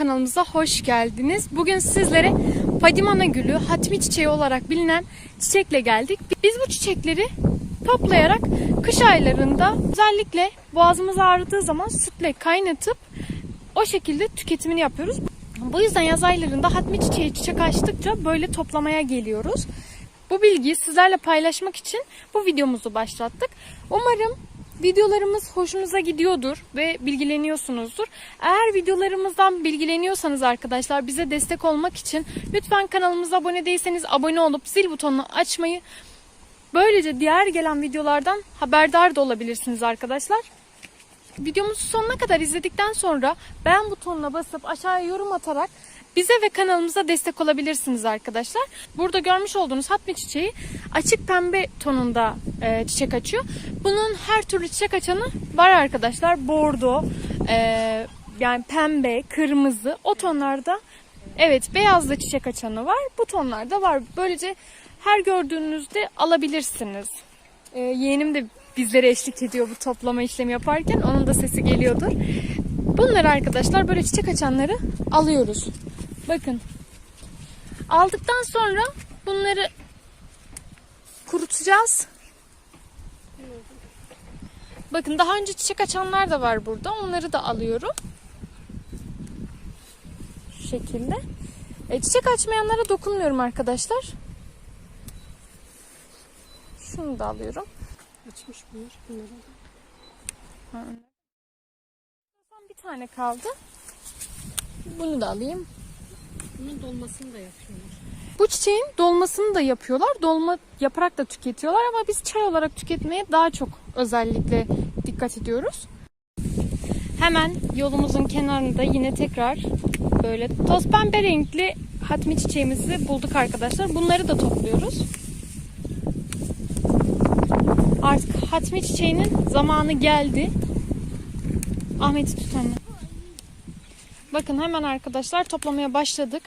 Kanalımıza hoş geldiniz. Bugün sizlere Fadimana gülü, hatmi çiçeği olarak bilinen çiçekle geldik. Biz bu çiçekleri toplayarak kış aylarında özellikle boğazımız ağrıdığı zaman sütle kaynatıp o şekilde tüketimini yapıyoruz. Bu yüzden yaz aylarında hatmi çiçeği çiçek açtıkça böyle toplamaya geliyoruz. Bu bilgiyi sizlerle paylaşmak için bu videomuzu başlattık. Umarım videolarımız hoşunuza gidiyordur ve bilgileniyorsunuzdur. Eğer videolarımızdan bilgileniyorsanız arkadaşlar bize destek olmak için lütfen kanalımıza abone değilseniz abone olup zil butonunu açmayı böylece diğer gelen videolardan haberdar da olabilirsiniz arkadaşlar. Videomuzu sonuna kadar izledikten sonra beğen butonuna basıp aşağıya yorum atarak bize ve kanalımıza destek olabilirsiniz arkadaşlar. Burada görmüş olduğunuz hatmi çiçeği açık pembe tonunda e, çiçek açıyor. Bunun her türlü çiçek açanı var arkadaşlar. Bordo, e, yani pembe, kırmızı o tonlarda evet beyazlı çiçek açanı var. Bu tonlarda var. Böylece her gördüğünüzde alabilirsiniz. E, yeğenim de bizlere eşlik ediyor bu toplama işlemi yaparken. Onun da sesi geliyordur. Bunları arkadaşlar böyle çiçek açanları alıyoruz. Bakın. Aldıktan sonra bunları kurutacağız. Bakın daha önce çiçek açanlar da var burada. Onları da alıyorum. Şu şekilde. E, çiçek açmayanlara dokunmuyorum arkadaşlar. Şunu da alıyorum. Açmış bunlar. Bunları da. Bir tane kaldı. Bunu da alayım. Bunun dolmasını da yapıyorlar. Bu çiçeğin dolmasını da yapıyorlar. Dolma yaparak da tüketiyorlar ama biz çay olarak tüketmeye daha çok özellikle dikkat ediyoruz. Hemen yolumuzun kenarında yine tekrar böyle toz pembe renkli hatmi çiçeğimizi bulduk arkadaşlar. Bunları da topluyoruz. Artık hatmi çiçeğinin zamanı geldi. Ahmet'i tut. Bakın hemen arkadaşlar toplamaya başladık.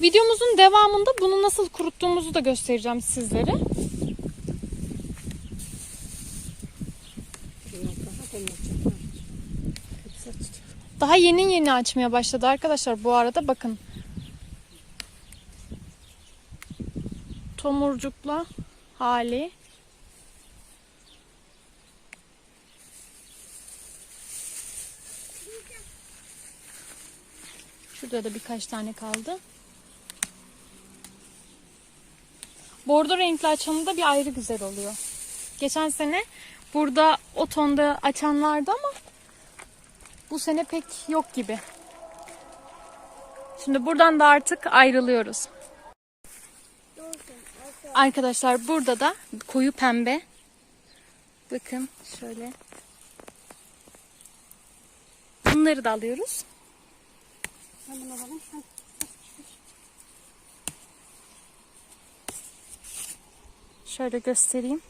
Videomuzun devamında bunu nasıl kuruttuğumuzu da göstereceğim sizlere. Daha yeni yeni açmaya başladı arkadaşlar bu arada bakın. Tomurcukla hali. Şurada da birkaç tane kaldı. Bordo renkli açanı da bir ayrı güzel oluyor. Geçen sene burada o tonda açan vardı ama bu sene pek yok gibi. Şimdi buradan da artık ayrılıyoruz. Arkadaşlar burada da koyu pembe. Bakın şöyle. Bunları da alıyoruz. Bunu alalım. Sen Şöyle göstereyim.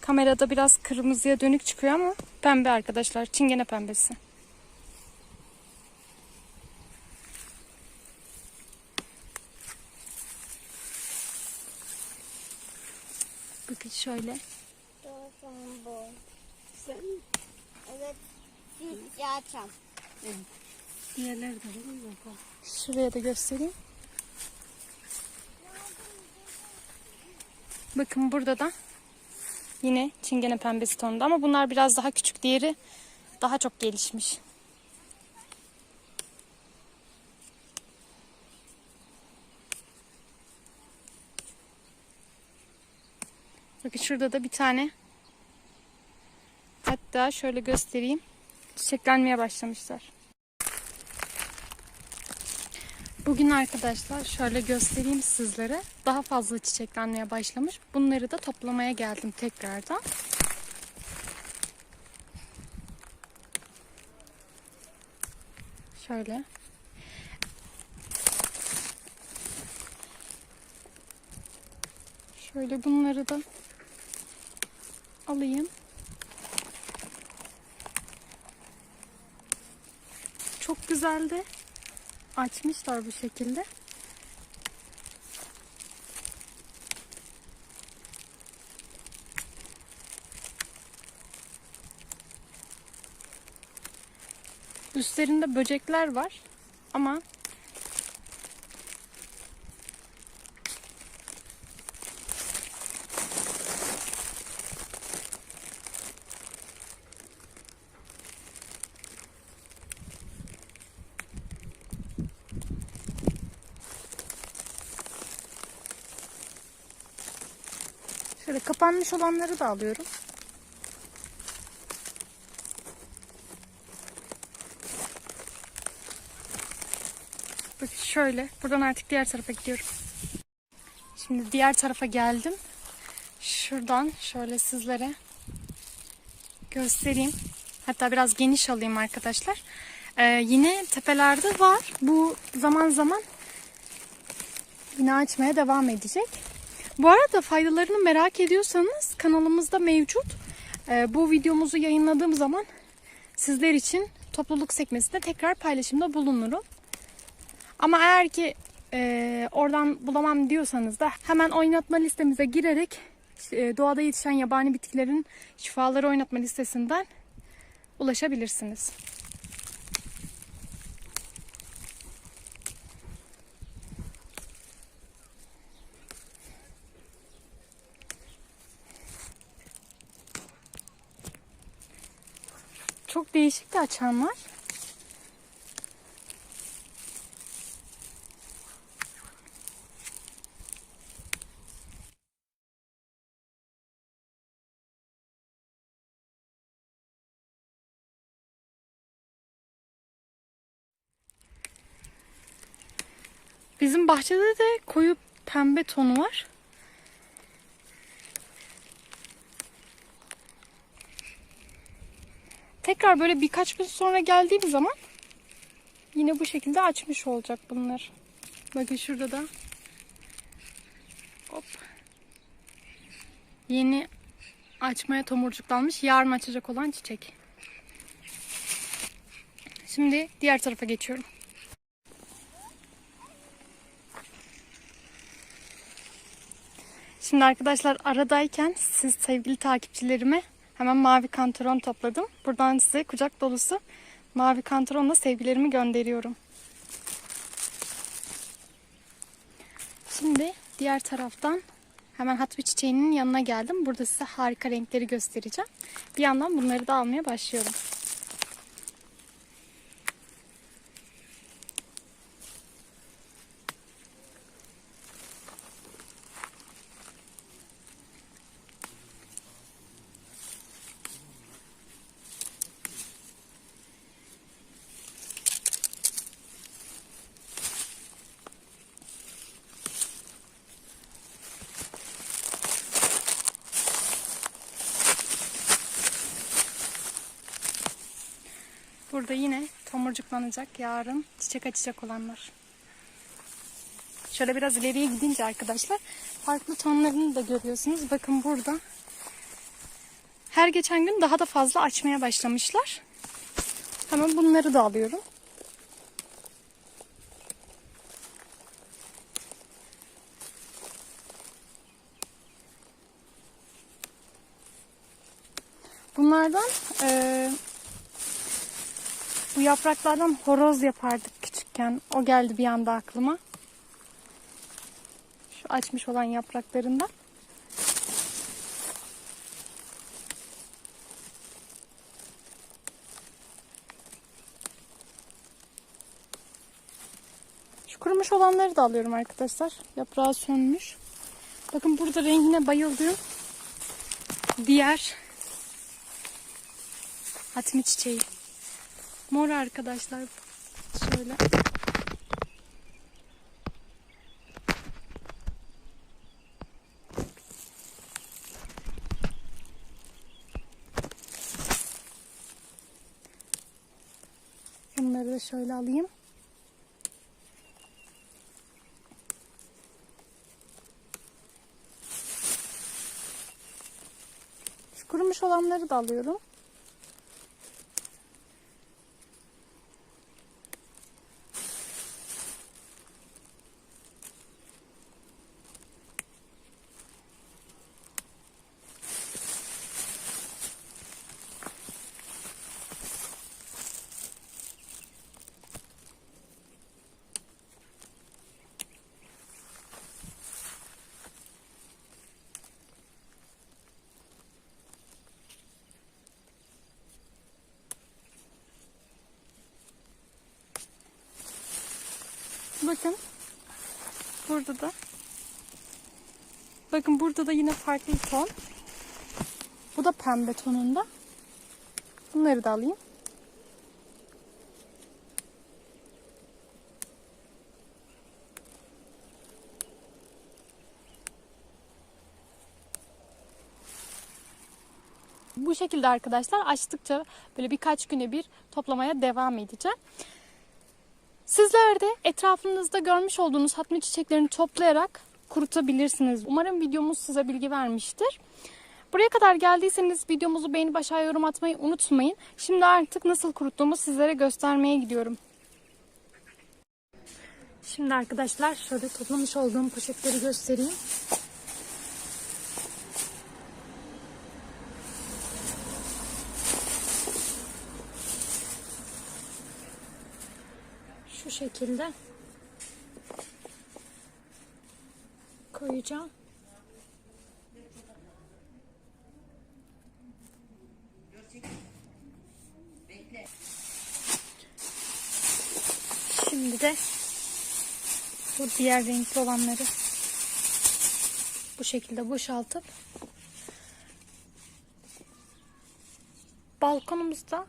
Kamerada biraz kırmızıya dönük çıkıyor ama pembe arkadaşlar. Çingene pembesi. Bakın şöyle. Doğru bu. sen Evet. Hiç yaşam. Şuraya da göstereyim. Bakın burada da yine çingene pembesi tonunda ama bunlar biraz daha küçük. Diğeri daha çok gelişmiş. Bakın şurada da bir tane. Hatta şöyle göstereyim. Çiçeklenmeye başlamışlar. Bugün arkadaşlar şöyle göstereyim sizlere. Daha fazla çiçeklenmeye başlamış. Bunları da toplamaya geldim tekrardan. Şöyle. Şöyle bunları da alayım. Çok güzeldi açmışlar bu şekilde. Üstlerinde böcekler var ama Şöyle kapanmış olanları da alıyorum. Bak şöyle. Buradan artık diğer tarafa gidiyorum. Şimdi diğer tarafa geldim. Şuradan şöyle sizlere göstereyim. Hatta biraz geniş alayım arkadaşlar. Ee, yine tepelerde var. Bu zaman zaman yine açmaya devam edecek. Bu arada faydalarını merak ediyorsanız kanalımızda mevcut. Ee, bu videomuzu yayınladığım zaman sizler için topluluk sekmesinde tekrar paylaşımda bulunurum. Ama eğer ki e, oradan bulamam diyorsanız da hemen oynatma listemize girerek e, doğada yetişen yabani bitkilerin şifaları oynatma listesinden ulaşabilirsiniz. Çok değişik de açan var. Bizim bahçede de koyu pembe tonu var. Tekrar böyle birkaç gün sonra geldiğim zaman yine bu şekilde açmış olacak bunlar. Bakın şurada da. Hop. Yeni açmaya tomurcuklanmış. Yarın açacak olan çiçek. Şimdi diğer tarafa geçiyorum. Şimdi arkadaşlar aradayken siz sevgili takipçilerime hemen mavi kantaron topladım. Buradan size kucak dolusu mavi kantaronla sevgilerimi gönderiyorum. Şimdi diğer taraftan hemen hatbi çiçeğinin yanına geldim. Burada size harika renkleri göstereceğim. Bir yandan bunları da almaya başlıyorum. Burada yine tomurcuklanacak yarın çiçek açacak olanlar. Şöyle biraz ileriye gidince arkadaşlar farklı tonlarını da görüyorsunuz. Bakın burada her geçen gün daha da fazla açmaya başlamışlar. Hemen bunları da alıyorum. Bunlardan bu yapraklardan horoz yapardık küçükken. O geldi bir anda aklıma. Şu açmış olan yapraklarından. Şu kurumuş olanları da alıyorum arkadaşlar. Yaprağı sönmüş. Bakın burada rengine bayıldığım diğer hatmi çiçeği. Mor arkadaşlar. Şöyle. Bunları da şöyle alayım. Kurumuş olanları da alıyorum. Bakın. Burada da. Bakın burada da yine farklı ton. Bu da pembe tonunda. Bunları da alayım. Bu şekilde arkadaşlar açtıkça böyle birkaç güne bir toplamaya devam edeceğim. Sizler de etrafınızda görmüş olduğunuz hatmi çiçeklerini toplayarak kurutabilirsiniz. Umarım videomuz size bilgi vermiştir. Buraya kadar geldiyseniz videomuzu beğenip aşağıya yorum atmayı unutmayın. Şimdi artık nasıl kuruttuğumu sizlere göstermeye gidiyorum. Şimdi arkadaşlar şöyle toplamış olduğum poşetleri göstereyim. Şekilde koyacağım. Şimdi de bu diğer renkli olanları bu şekilde boşaltıp balkonumuzda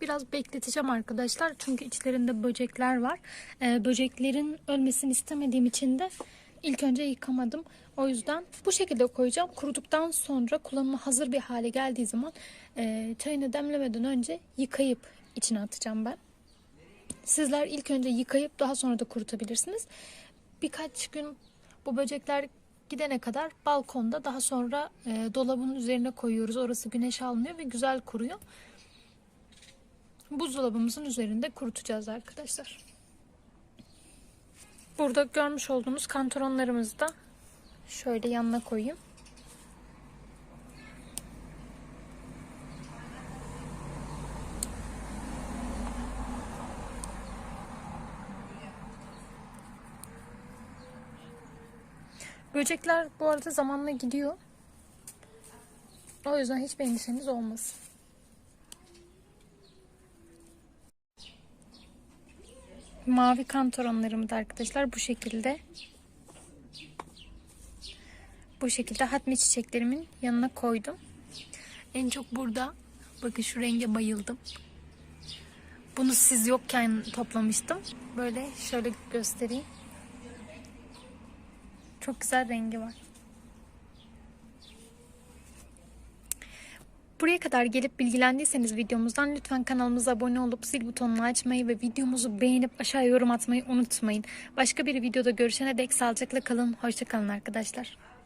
biraz bekleteceğim arkadaşlar. Çünkü içlerinde böcekler var. Ee, böceklerin ölmesini istemediğim için de ilk önce yıkamadım. O yüzden bu şekilde koyacağım. Kuruduktan sonra kullanıma hazır bir hale geldiği zaman e, çayını demlemeden önce yıkayıp içine atacağım ben. Sizler ilk önce yıkayıp daha sonra da kurutabilirsiniz. Birkaç gün bu böcekler gidene kadar balkonda daha sonra e, dolabın üzerine koyuyoruz. Orası güneş almıyor ve güzel kuruyor. Buzdolabımızın üzerinde kurutacağız arkadaşlar. Burada görmüş olduğunuz kantaronlarımızı da şöyle yanına koyayım. Böcekler bu arada zamanla gidiyor. O yüzden hiç endişeniz olmasın. Mavi kantaronlarımı da arkadaşlar bu şekilde bu şekilde hatmi çiçeklerimin yanına koydum. En çok burada bakın şu renge bayıldım. Bunu siz yokken toplamıştım. Böyle şöyle göstereyim. Çok güzel rengi var. Buraya kadar gelip bilgilendiyseniz videomuzdan lütfen kanalımıza abone olup zil butonunu açmayı ve videomuzu beğenip aşağıya yorum atmayı unutmayın. Başka bir videoda görüşene dek sağlıcakla kalın. Hoşçakalın arkadaşlar.